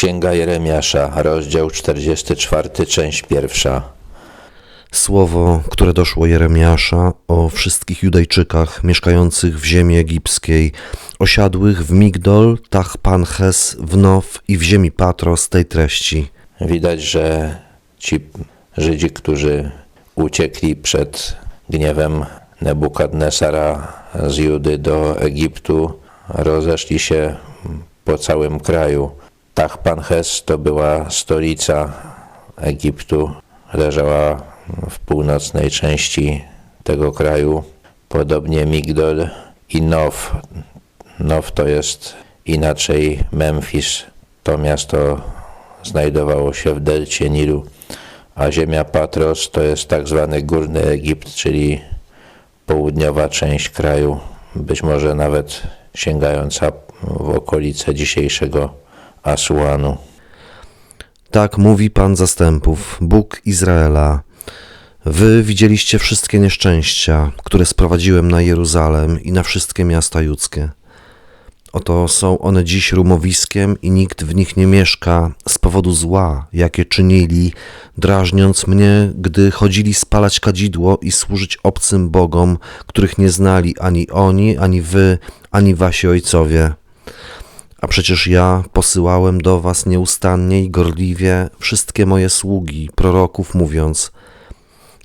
Księga Jeremiasza, rozdział 44, część pierwsza. Słowo, które doszło Jeremiasza o wszystkich Judejczykach mieszkających w ziemi egipskiej, osiadłych w Migdol, Tachpanches, w Now i w ziemi Patros tej treści. Widać, że ci Żydzi, którzy uciekli przed gniewem Nebukadnesara z Judy do Egiptu, rozeszli się po całym kraju. Tachpanches to była stolica Egiptu, leżała w północnej części tego kraju. Podobnie Migdol i Now. Now to jest inaczej Memphis. To miasto znajdowało się w delcie Nilu, a ziemia Patros to jest tak zwany Górny Egipt, czyli południowa część kraju, być może nawet sięgająca w okolice dzisiejszego Asuanu. Tak mówi Pan zastępów, Bóg Izraela. Wy widzieliście wszystkie nieszczęścia, które sprowadziłem na Jeruzalem i na wszystkie miasta judzkie. Oto są one dziś rumowiskiem i nikt w nich nie mieszka z powodu zła, jakie czynili, drażniąc mnie, gdy chodzili spalać kadzidło i służyć obcym bogom, których nie znali ani oni, ani wy, ani wasi ojcowie. A przecież ja posyłałem do was nieustannie i gorliwie wszystkie moje sługi, proroków, mówiąc: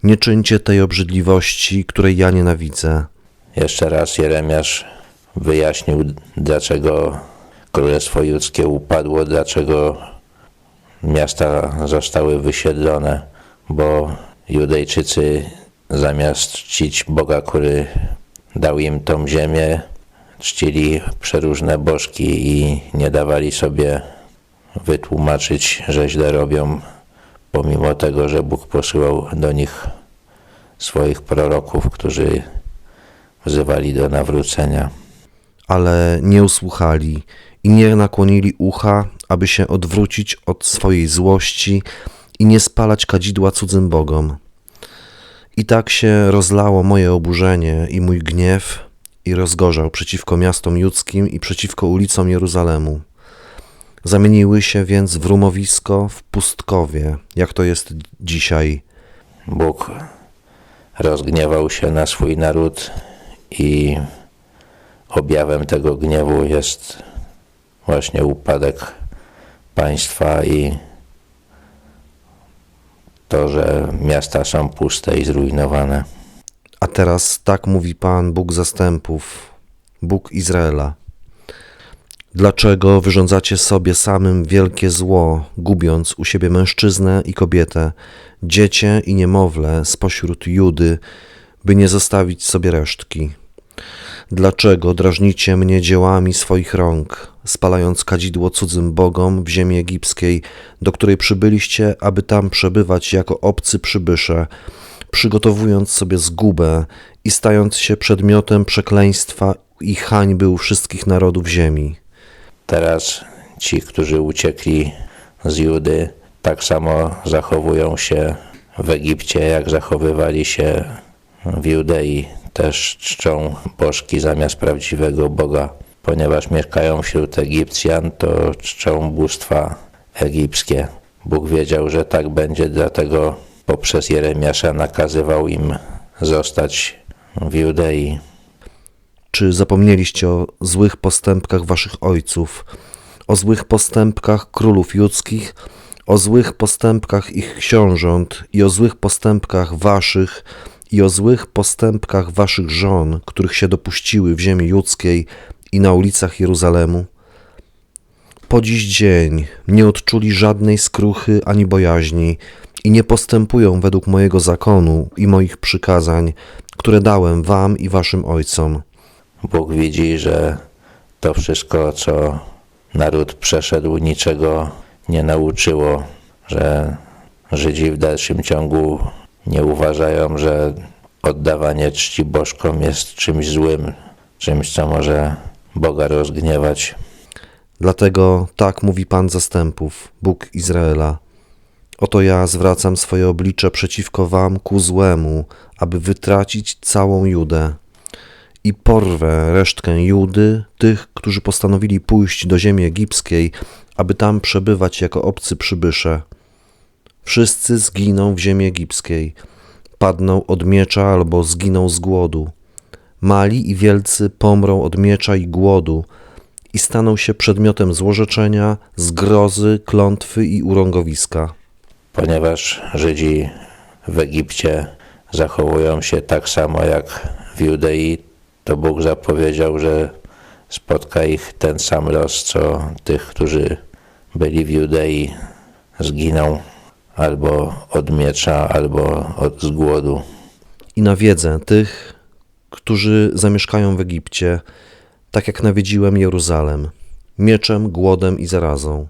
Nie czyńcie tej obrzydliwości, której ja nienawidzę. Jeszcze raz Jeremiasz wyjaśnił, dlaczego Królestwo Judzkie upadło, dlaczego miasta zostały wysiedlone, bo Judejczycy zamiast czcić Boga, który dał im tą ziemię, czcili przeróżne bożki i nie dawali sobie wytłumaczyć, że źle robią, pomimo tego, że Bóg posyłał do nich swoich proroków, którzy wzywali do nawrócenia. ale nie usłuchali i nie nakłonili ucha, aby się odwrócić od swojej złości i nie spalać kadzidła cudzym bogom. I tak się rozlało moje oburzenie i mój gniew i rozgorzał przeciwko miastom judzkim i przeciwko ulicom Jeruzalemu. Zamieniły się więc w rumowisko, w pustkowie, jak to jest dzisiaj. Bóg rozgniewał się na swój naród i objawem tego gniewu jest właśnie upadek państwa i to, że miasta są puste i zrujnowane. A teraz tak mówi Pan, Bóg zastępów, Bóg Izraela. Dlaczego wyrządzacie sobie samym wielkie zło, gubiąc u siebie mężczyznę i kobietę, dziecię i niemowlę spośród Judy, by nie zostawić sobie resztki? Dlaczego drażnicie mnie dziełami swoich rąk, spalając kadzidło cudzym bogom w ziemi egipskiej, do której przybyliście, aby tam przebywać jako obcy przybysze, przygotowując sobie zgubę i stając się przedmiotem przekleństwa i hańby u wszystkich narodów ziemi? Teraz ci, którzy uciekli z Judy, tak samo zachowują się w Egipcie, jak zachowywali się w Judei. Też czczą bożki zamiast prawdziwego Boga. Ponieważ mieszkają wśród Egipcjan, to czczą bóstwa egipskie. Bóg wiedział, że tak będzie, dlatego poprzez Jeremiasza nakazywał im zostać w Judei. Czy zapomnieliście o złych postępkach waszych ojców, o złych postępkach królów judzkich, o złych postępkach ich książąt i o złych postępkach waszych i o złych postępkach waszych żon, których się dopuściły w ziemi judzkiej i na ulicach Jeruzalemu? Po dziś dzień nie odczuli żadnej skruchy ani bojaźni i nie postępują według mojego zakonu i moich przykazań, które dałem wam i waszym ojcom. Bóg widzi, że to wszystko, co naród przeszedł, niczego nie nauczyło, że Żydzi w dalszym ciągu nie uważają, że oddawanie czci bożkom jest czymś złym, czymś, co może Boga rozgniewać. Dlatego tak mówi Pan zastępów, Bóg Izraela. Oto ja zwracam swoje oblicze przeciwko wam ku złemu, aby wytracić całą Judę. I porwę resztkę Judy, tych, którzy postanowili pójść do ziemi egipskiej, aby tam przebywać jako obcy przybysze. Wszyscy zginą w ziemi egipskiej, padną od miecza albo zginą z głodu. Mali i wielcy pomrą od miecza i głodu i staną się przedmiotem złorzeczenia, zgrozy, klątwy i urągowiska. ponieważ Żydzi w Egipcie zachowują się tak samo jak w Judei, to Bóg zapowiedział, że spotka ich ten sam los, co tych, którzy byli w Judei, zginą albo od miecza, albo od z głodu. i nawiedzę tych, którzy zamieszkają w Egipcie, tak jak nawiedziłem Jeruzalem, mieczem, głodem i zarazą.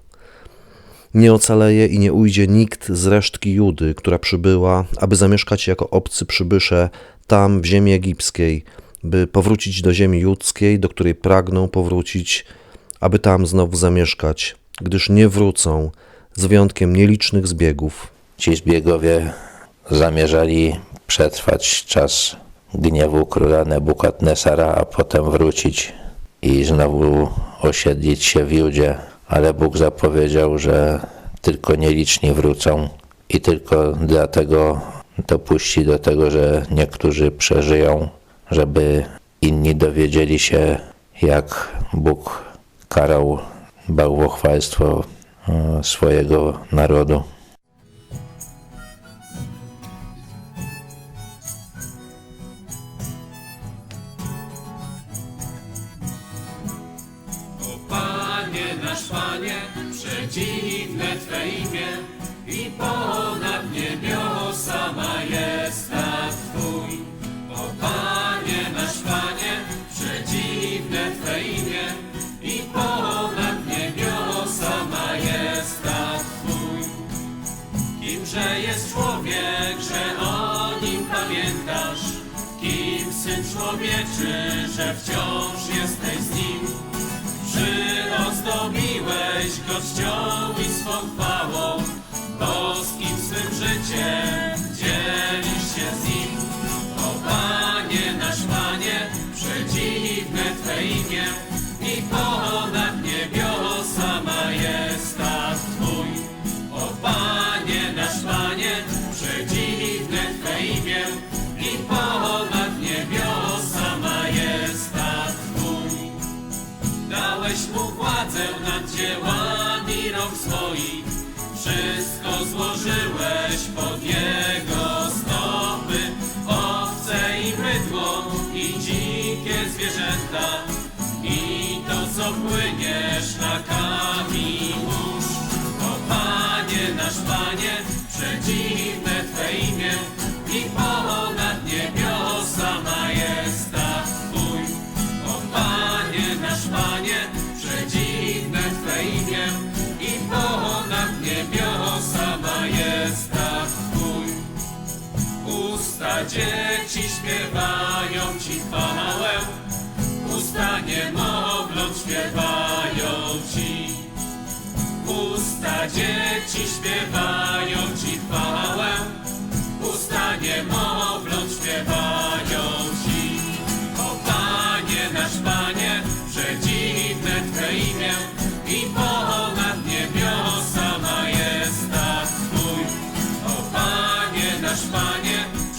Nie ocaleje i nie ujdzie nikt z resztki Judy, która przybyła, aby zamieszkać jako obcy przybysze tam w ziemi egipskiej, by powrócić do ziemi judzkiej, do której pragną powrócić, aby tam znowu zamieszkać, gdyż nie wrócą, z wyjątkiem nielicznych zbiegów. Ci zbiegowie zamierzali przetrwać czas gniewu króla Nebukadnesara, a potem wrócić i znowu osiedlić się w Judzie. Ale Bóg zapowiedział, że tylko nieliczni wrócą i tylko dlatego dopuści do tego, że niektórzy przeżyją, żeby inni dowiedzieli się, jak Bóg karał bałwochwalstwo e, swojego narodu. Przedziwne Twe imię i ponad niebiosa majestat Twój. O Panie nasz Panie, przedziwne Twe imię i ponad niebiosa majestat Twój. Kimże jest człowiek, że o nim pamiętasz? Kim syn człowieczy, że wciąż jesteś z nim? Przyozdobiłeś go czcią chwałą, boskim swym życiem co płynie szlakami mórz. O Panie nasz Panie, przedziwne Twe imię i ponad niebiosa majestat Twój. O Panie nasz Panie, przedziwne Twe imię i ponad niebiosa majestat Twój. Usta dzieci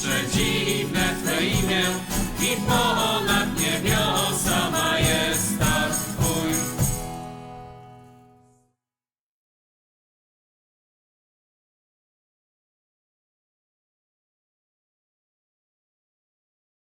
Panie, przedziwne Twe imię i ponad